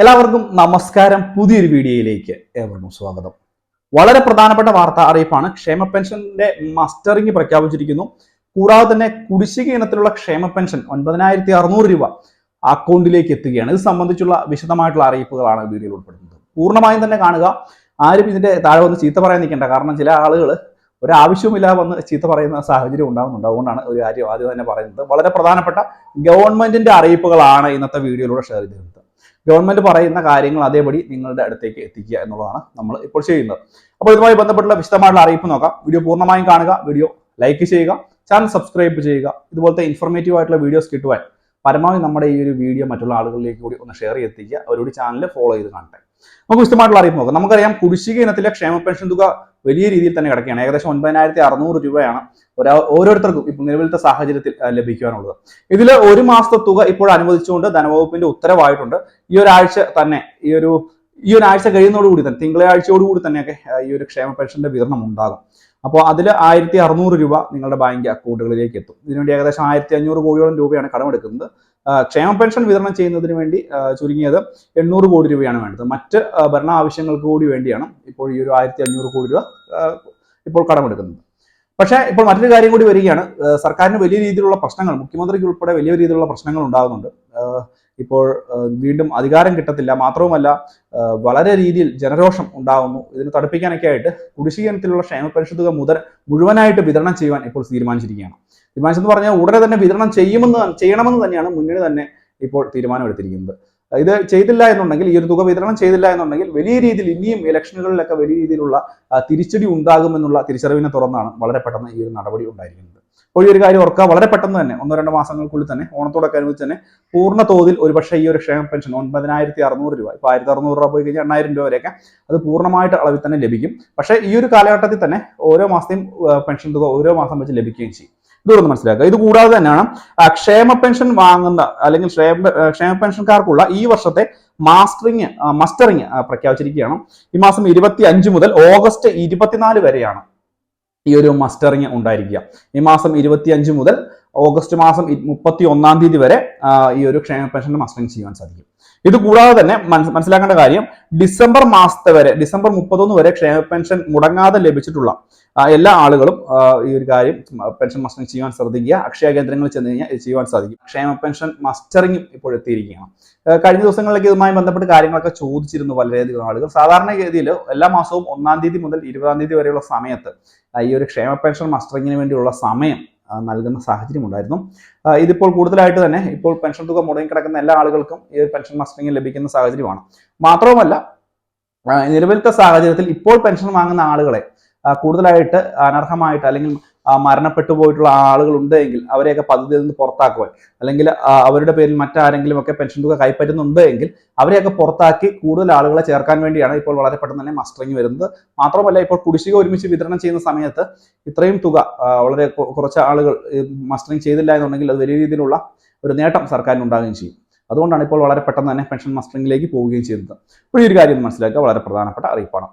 എല്ലാവർക്കും നമസ്കാരം. പുതിയൊരു വീഡിയോയിലേക്ക് ഏവർക്കും സ്വാഗതം. വളരെ പ്രധാനപ്പെട്ട വാർത്താ അറിയിപ്പാണ്. ക്ഷേമ പെൻഷന്റെ മസ്റ്ററിംഗ് പ്രഖ്യാപിച്ചിരിക്കുന്നു. കൂടാതെ തന്നെ കുടിശ്ശിക ഇനത്തിലുള്ള ക്ഷേമ പെൻഷൻ ഒൻപതിനായിരത്തി അറുന്നൂറ് രൂപ അക്കൗണ്ടിലേക്ക് എത്തുകയാണ്. ഇത് സംബന്ധിച്ചുള്ള വിശദമായിട്ടുള്ള അറിയിപ്പുകളാണ് വീഡിയോയിൽ ഉൾപ്പെടുന്നത്. പൂർണമായും തന്നെ കാണുക. ആരും ഇതിന്റെ താഴെ വന്ന് ചീത്ത പറയാൻ നിൽക്കേണ്ട. കാരണം ചില ആളുകൾ ഒരാവശ്യവുമില്ലാതെ വന്ന് ചീത്ത പറയുന്ന സാഹചര്യം ഉണ്ടാകുന്നുണ്ട് അതുകൊണ്ടാണ് ഒരു കാര്യം ആദ്യം തന്നെ പറയുന്നത്. വളരെ പ്രധാനപ്പെട്ട ഗവൺമെന്റിന്റെ അറിയിപ്പുകളാണ് ഇന്നത്തെ വീഡിയോയിലൂടെ ഷെയർ ചെയ്തിരുന്നത്. ഗവൺമെന്റ് പറയുന്ന കാര്യങ്ങൾ അതേപടി നിങ്ങളുടെ അടുത്തേക്ക് എത്തിക്കുക എന്നുള്ളതാണ് നമ്മൾ ഇപ്പോൾ ചെയ്യുന്നത്. അപ്പോൾ ഇതുമായി ബന്ധപ്പെട്ടുള്ള വിശദമായിട്ടുള്ള അറിയിപ്പ് നോക്കാം. വീഡിയോ പൂർണമായും കാണുക വീഡിയോ ലൈക്ക് ചെയ്യുക ചാനൽ സബ്സ്ക്രൈബ് ചെയ്യുക. ഇതുപോലത്തെ ഇൻഫർമേറ്റീവ് ആയിട്ടുള്ള വീഡിയോസ് കിട്ടുവാൻ പരമാവധി നമ്മുടെ ഈ ഒരു വീഡിയോ മറ്റുള്ള ആളുകളിലേക്ക് കൂടി ഒന്ന് ഷെയർ ചെയ്തെത്തിക്കുക. അവരോട് ചാനൽ ഫോളോ ചെയ്ത് കാണട്ടെ. നമുക്ക് വിശദമായിട്ടുള്ള അറിയിപ്പ് നോക്കാം. നമുക്കറിയാം കുടിശ്ശിക ഇനത്തിലെ ക്ഷേമ പെൻഷൻ തുക വലിയ രീതിയിൽ തന്നെ കിടക്കുകയാണ്. ഏകദേശം ഒൻപതിനായിരത്തി അറുന്നൂറ് രൂപയാണ് ഒരാ ഓരോരുത്തർക്കും ഇപ്പോൾ നിലവിലത്തെ സാഹചര്യത്തിൽ ലഭിക്കുവാനുള്ളത്. ഇതിൽ ഒരു മാസത്തെ തുക ഇപ്പോൾ അനുവദിച്ചുകൊണ്ട് ധനവകുപ്പിന്റെ ഉത്തരവായിട്ടുണ്ട്. ഈ ഒരാഴ്ച തന്നെ ഈ ഒരു ഈ ഒരാഴ്ച കഴിയുന്നതോടുകൂടി തന്നെ തിങ്കളാഴ്ചയോടുകൂടി തന്നെയൊക്കെ ഈ ഒരു ക്ഷേമ പെൻഷന്റെ വിതരണം ഉണ്ടാകും. അപ്പോൾ അതിൽ ആയിരത്തി അറുന്നൂറ് രൂപ നിങ്ങളുടെ ബാങ്ക് അക്കൗണ്ടുകളിലേക്ക് എത്തും. ഇതിനുവേണ്ടി ഏകദേശം ആയിരത്തി അഞ്ഞൂറ് കോടിയോളം രൂപയാണ് കടമെടുക്കുന്നത്. ക്ഷേമ പെൻഷൻ വിതരണം ചെയ്യുന്നതിന് വേണ്ടി ചുരുങ്ങിയത് എണ്ണൂറ് കോടി രൂപയാണ് വേണ്ടത്. മറ്റ് ഭരണ ആവശ്യങ്ങൾക്ക് കൂടി വേണ്ടിയാണ് ഇപ്പോൾ ഈ ഒരു ആയിരത്തി അഞ്ഞൂറ് കോടി രൂപ ഇപ്പോൾ കടമെടുക്കുന്നത്. പക്ഷേ ഇപ്പോൾ മറ്റൊരു കാര്യം കൂടി വരികയാണ്. സർക്കാരിന് വലിയ രീതിയിലുള്ള പ്രശ്നങ്ങൾ മുഖ്യമന്ത്രിക്ക് ഉൾപ്പെടെ വലിയ രീതിയിലുള്ള പ്രശ്നങ്ങൾ ഉണ്ടാകുന്നുണ്ട്. ഇപ്പോൾ വീണ്ടും അധികാരം കിട്ടത്തില്ല. മാത്രവുമല്ല വളരെ രീതിയിൽ ജനരോഷം ഉണ്ടാകുന്നു ഇതിനെ തടുപ്പിക്കാനൊക്കെ ആയിട്ട് കുടിശ്ശികനത്തിലുള്ള ക്ഷേമ പെൻഷൻ മുതൽ മുഴുവനായിട്ട് വിതരണം ചെയ്യുവാൻ ഇപ്പോൾ തീരുമാനിച്ചിരിക്കുകയാണ്. തീരുമാനിച്ചെന്ന് പറഞ്ഞാൽ ഉടനെ തന്നെ വിതരണം ചെയ്യുമെന്ന് ചെയ്യണമെന്ന് തന്നെയാണ് മുന്നണി തന്നെ ഇപ്പോൾ തീരുമാനമെടുത്തിരിക്കുന്നത്. ഇത് ചെയ്തില്ല എന്നുണ്ടെങ്കിൽ ഈ ഒരു തുക വിതരണം ചെയ്തില്ല എന്നുണ്ടെങ്കിൽ വലിയ രീതിയിൽ ഇനിയും ഇലക്ഷനുകളിലൊക്കെ വലിയ രീതിയിലുള്ള തിരിച്ചടി ഉണ്ടാകുമെന്നുള്ള തിരിച്ചറിവിനെ തുറന്നാണ് വളരെ പെട്ടെന്ന് ഈ ഒരു നടപടി ഉണ്ടായിരിക്കുന്നത്. അപ്പോൾ ഈ ഒരു കാര്യം ഓർക്കുക വളരെ പെട്ടെന്ന് തന്നെ ഒന്നോ രണ്ടോ മാസങ്ങൾക്കുള്ളിൽ തന്നെ ഓണത്തോടൊക്കെ അനുബന്ധിച്ച് തന്നെ പൂർണ തോതിൽ ഒരുപക്ഷെ ഈ ഒരു ക്ഷേമ പെൻഷൻ ഒൻപതിനായിരത്തി അറുന്നൂറ് രൂപ ഇപ്പോൾ ആയിരത്തി അറുന്നൂറ് രൂപ പോയി കഴിഞ്ഞാൽ എണ്ണായിരം രൂപ വരെയൊക്കെ അത് പൂർണമായിട്ട് അളവിൽ തന്നെ ലഭിക്കും. പക്ഷേ ഈ ഒരു കാലഘട്ടത്തിൽ തന്നെ ഓരോ മാസത്തെയും പെൻഷൻ തുക ഓരോ മാസം വെച്ച് ലഭിക്കുകയും ചെയ്യും. ഇതൊന്ന് മനസ്സിലാക്കുക. ഇത് കൂടാതെ തന്നെയാണ് ക്ഷേമ പെൻഷൻ വാങ്ങുന്ന അല്ലെങ്കിൽ ക്ഷേമ ക്ഷേമ പെൻഷൻകാർക്കുള്ള ഈ വർഷത്തെ മാസ്റ്ററിങ് മസ്റ്ററിങ് പ്രഖ്യാപിച്ചിരിക്കുകയാണ്. ഈ മാസം ഇരുപത്തി അഞ്ച് മുതൽ ഓഗസ്റ്റ് ഇരുപത്തിനാല് വരെയാണ് ഈ ഒരു മസ്റ്ററിങ് ഉണ്ടായിരിക്കുക. ഈ മാസം ഇരുപത്തി അഞ്ച് മുതൽ ഓഗസ്റ്റ് മാസം മുപ്പത്തി ഒന്നാം തീയതി വരെ ഈ ഒരു ക്ഷേമ പെൻഷൻ മസ്റ്ററിങ് ചെയ്യാൻ സാധിക്കും. ഇത് കൂടാതെ തന്നെ മനസ്സിലാക്കേണ്ട കാര്യം ഡിസംബർ മാസത്തെ വരെ ഡിസംബർ മുപ്പത്തൊന്ന് വരെ ക്ഷേമ പെൻഷൻ മുടങ്ങാതെ ലഭിച്ചിട്ടുള്ള എല്ലാ ആളുകളും ഈ ഒരു കാര്യം പെൻഷൻ മസ്റ്ററിങ് ചെയ്യാൻ ശ്രദ്ധിക്കുക അക്ഷയ കേന്ദ്രങ്ങളിൽ ചെന്ന് കഴിഞ്ഞാൽ ഇത് ചെയ്യുവാൻ സാധിക്കും. ക്ഷേമ പെൻഷൻ മസ്റ്ററിംഗും ഇപ്പോൾ എത്തിയിരിക്കുകയാണ്. കഴിഞ്ഞ ദിവസങ്ങളിലേക്ക് ഇതുമായി ബന്ധപ്പെട്ട് കാര്യങ്ങളൊക്കെ ചോദിച്ചിരുന്നു വളരെയധികം ആളുകൾ. സാധാരണ ഗതിയിൽ എല്ലാ മാസവും ഒന്നാം തീയതി മുതൽ ഇരുപതാം തീയതി വരെയുള്ള സമയത്ത് ഈ ഒരു ക്ഷേമ പെൻഷൻ മസ്റ്ററിങ്ങിന് വേണ്ടിയുള്ള സമയം നൽകുന്ന സാഹചര്യം ഉണ്ടായിരുന്നു. ഇതിപ്പോൾ കൂടുതലായിട്ട് തന്നെ ഇപ്പോൾ പെൻഷൻ തുക മുടങ്ങി കിടക്കുന്ന എല്ലാ ആളുകൾക്കും ഈ പെൻഷൻ മസ്റ്ററിങ് ലഭിക്കുന്ന സാഹചര്യമാണ്. മാത്രവുമല്ല നിലവിലത്തെ സാഹചര്യത്തിൽ ഇപ്പോൾ പെൻഷൻ വാങ്ങുന്ന ആളുകളെ കൂടുതലായിട്ട് അനർഹമായിട്ട് അല്ലെങ്കിൽ മരണപ്പെട്ടു പോയിട്ടുള്ള ആളുകൾ ഉണ്ടെങ്കിൽ അവരെയൊക്കെ പദ്ധതിയിൽ നിന്ന് പുറത്താക്കുവാൻ. അല്ലെങ്കിൽ അവരുടെ പേരിൽ മറ്റാരെങ്കിലും ഒക്കെ പെൻഷൻ തുക കൈപ്പറ്റുന്നുണ്ട് എങ്കിൽ അവരെയൊക്കെ പുറത്താക്കി കൂടുതൽ ആളുകളെ ചേർക്കാൻ വേണ്ടിയാണ് ഇപ്പോൾ വളരെ പെട്ടെന്ന് തന്നെ മസ്റ്ററിങ് വരുന്നത്. മാത്രമല്ല ഇപ്പോൾ കുടിശ്ശിക ഒരുമിച്ച് വിതരണം ചെയ്യുന്ന സമയത്ത് ഇത്രയും തുക വളരെ കുറച്ച് ആളുകൾ മസ്റ്ററിങ് ചെയ്തില്ല എന്നുണ്ടെങ്കിൽ അത് വലിയ രീതിയിലുള്ള ഒരു നേട്ടം സർക്കാരിന് ഉണ്ടാകുകയും ചെയ്യും. അതുകൊണ്ടാണ് ഇപ്പോൾ വളരെ പെട്ടെന്ന് തന്നെ പെൻഷൻ മസ്റ്ററിംഗിലേക്ക് പോവുകയും ചെയ്യുന്നത്. അപ്പോൾ ഈ ഒരു കാര്യം മനസ്സിലാക്കുക. വളരെ പ്രധാനപ്പെട്ട അറിയിപ്പാണ്.